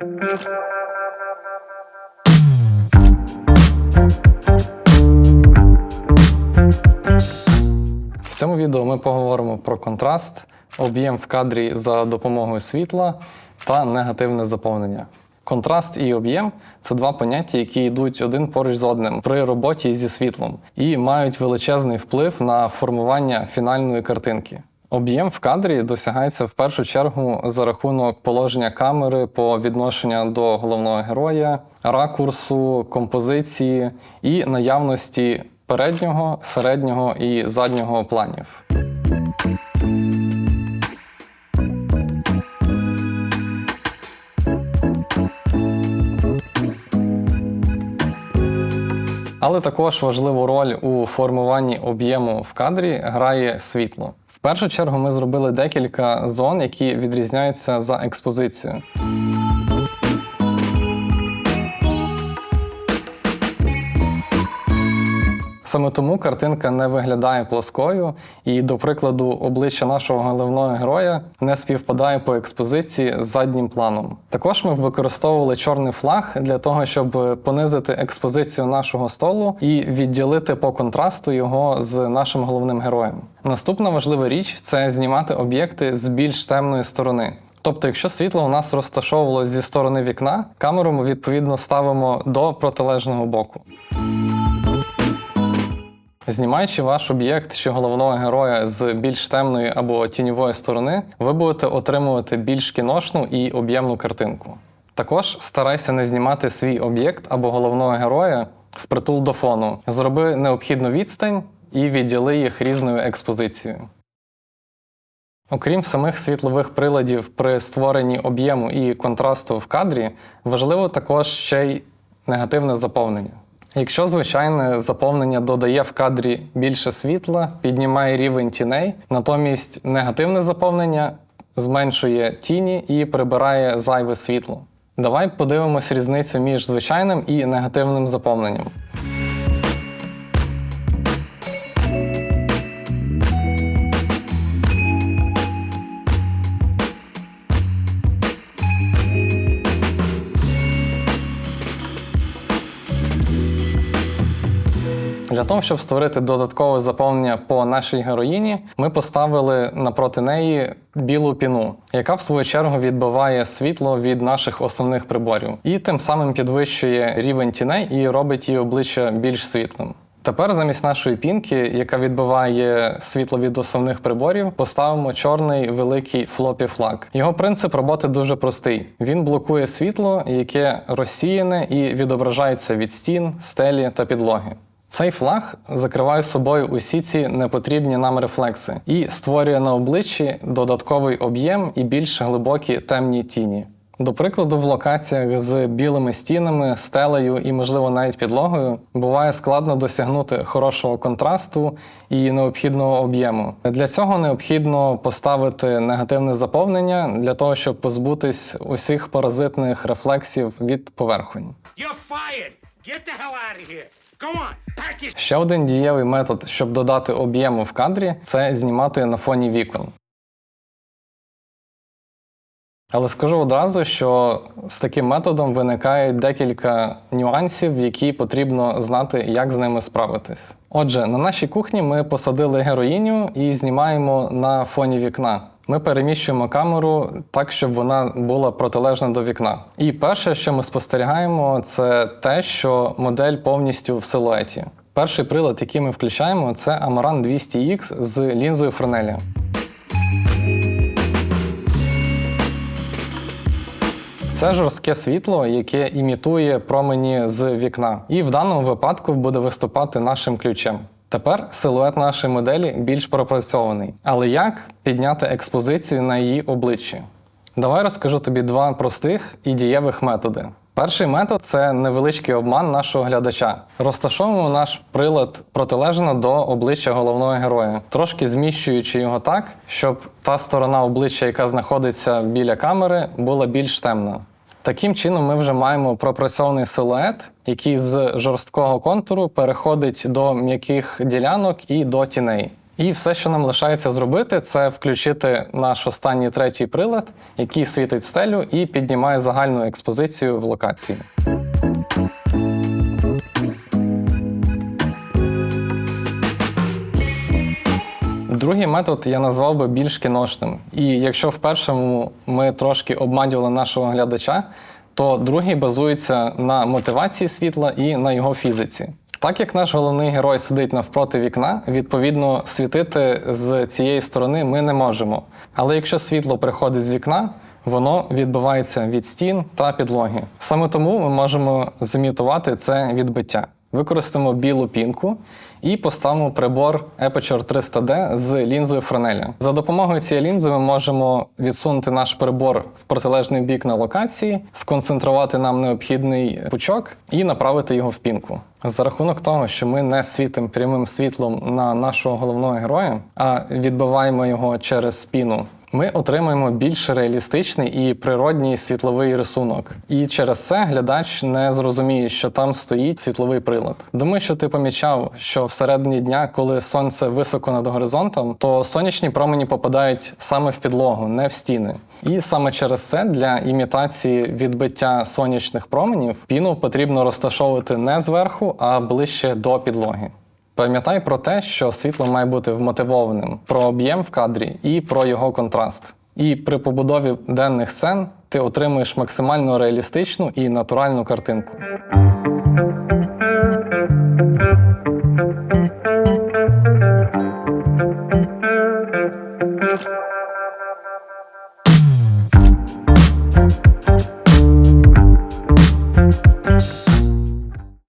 В цьому відео ми поговоримо про контраст, об'єм в кадрі за допомогою світла та негативне заповнення. Контраст і об'єм це два поняття, які йдуть один поруч з одним при роботі зі світлом і мають величезний вплив на формування фінальної картинки. Об'єм в кадрі досягається в першу чергу за рахунок положення камери по відношенню до головного героя, ракурсу, композиції і наявності переднього, середнього і заднього планів. Але також важливу роль у формуванні об'єму в кадрі грає світло. В першу чергу ми зробили декілька зон, які відрізняються за експозицією. Саме тому картинка не виглядає плоскою, і, до прикладу, обличчя нашого головного героя не співпадає по експозиції з заднім планом. Також ми використовували чорний флаг для того, щоб понизити експозицію нашого столу і відділити по контрасту його з нашим головним героєм. Наступна важлива річ це знімати об'єкти з більш темної сторони. Тобто, якщо світло у нас розташовувалось зі сторони вікна, камеру ми відповідно ставимо до протилежного боку. Знімаючи ваш об'єкт чи головного героя з більш темної або тіньової сторони, ви будете отримувати більш кіношну і об'ємну картинку. Також старайся не знімати свій об'єкт або головного героя впритул до фону. Зроби необхідну відстань і відділи їх різною експозицією. Окрім самих світлових приладів при створенні об'єму і контрасту в кадрі, важливо також ще й негативне заповнення. Якщо звичайне заповнення додає в кадрі більше світла, піднімає рівень тіней, натомість негативне заповнення зменшує тіні і прибирає зайве світло. Давай подивимось різницю між звичайним і негативним заповненням. Для того, щоб створити додаткове заповнення по нашій героїні, ми поставили напроти неї білу піну, яка в свою чергу відбиває світло від наших основних приборів, і тим самим підвищує рівень тіней і робить її обличчя більш світлим. Тепер замість нашої пінки, яка відбиває світло від основних приборів, поставимо чорний великий флопі флаг. Його принцип роботи дуже простий: він блокує світло, яке розсіяне і відображається від стін, стелі та підлоги. Цей флаг закриває собою усі ці непотрібні нам рефлекси і створює на обличчі додатковий об'єм і більш глибокі темні тіні. До прикладу, в локаціях з білими стінами, стелею і, можливо, навіть підлогою буває складно досягнути хорошого контрасту і необхідного об'єму. Для цього необхідно поставити негативне заповнення для того, щоб позбутись усіх паразитних рефлексів від поверхонь. You're fired. Get the hell out of here. Ще один дієвий метод, щоб додати об'єму в кадрі, це знімати на фоні вікон. Але скажу одразу, що з таким методом виникає декілька нюансів, які потрібно знати, як з ними справитись. Отже, на нашій кухні ми посадили героїню і знімаємо на фоні вікна. Ми переміщуємо камеру так, щоб вона була протилежна до вікна. І перше, що ми спостерігаємо, це те, що модель повністю в силуеті. Перший прилад, який ми включаємо, це Amaran 200X з лінзою Френелі. Це жорстке світло, яке імітує промені з вікна, і в даному випадку буде виступати нашим ключем. Тепер силует нашої моделі більш пропрацьований. Але як підняти експозицію на її обличчі? Давай розкажу тобі два простих і дієвих методи. Перший метод це невеличкий обман нашого глядача. Розташовуємо наш прилад протилежно до обличчя головного героя, трошки зміщуючи його так, щоб та сторона обличчя, яка знаходиться біля камери, була більш темна. Таким чином, ми вже маємо пропрацьований силует, який з жорсткого контуру переходить до м'яких ділянок і до тіней. І все, що нам лишається зробити, це включити наш останній третій прилад, який світить стелю і піднімає загальну експозицію в локації. Другий метод я назвав би більш кіношним. І якщо в першому ми трошки обманювали нашого глядача, то другий базується на мотивації світла і на його фізиці. Так як наш головний герой сидить навпроти вікна, відповідно світити з цієї сторони ми не можемо. Але якщо світло приходить з вікна, воно відбивається від стін та підлоги. Саме тому ми можемо зімітувати це відбиття. Використаємо білу пінку і поставимо прибор Aperture 300D з лінзою Френеля. За допомогою цієї лінзи ми можемо відсунути наш прибор в протилежний бік на локації, сконцентрувати нам необхідний пучок і направити його в пінку. За рахунок того, що ми не світимо прямим світлом на нашого головного героя, а відбиваємо його через піну ми отримаємо більш реалістичний і природній світловий рисунок. І через це глядач не зрозуміє, що там стоїть світловий прилад. Думаю, що ти помічав, що всередині дня, коли сонце високо над горизонтом, то сонячні промені попадають саме в підлогу, не в стіни. І саме через це для імітації відбиття сонячних променів піну потрібно розташовувати не зверху, а ближче до підлоги. Пам'ятай про те, що світло має бути вмотивованим, про об'єм в кадрі і про його контраст. І при побудові денних сцен ти отримуєш максимально реалістичну і натуральну картинку.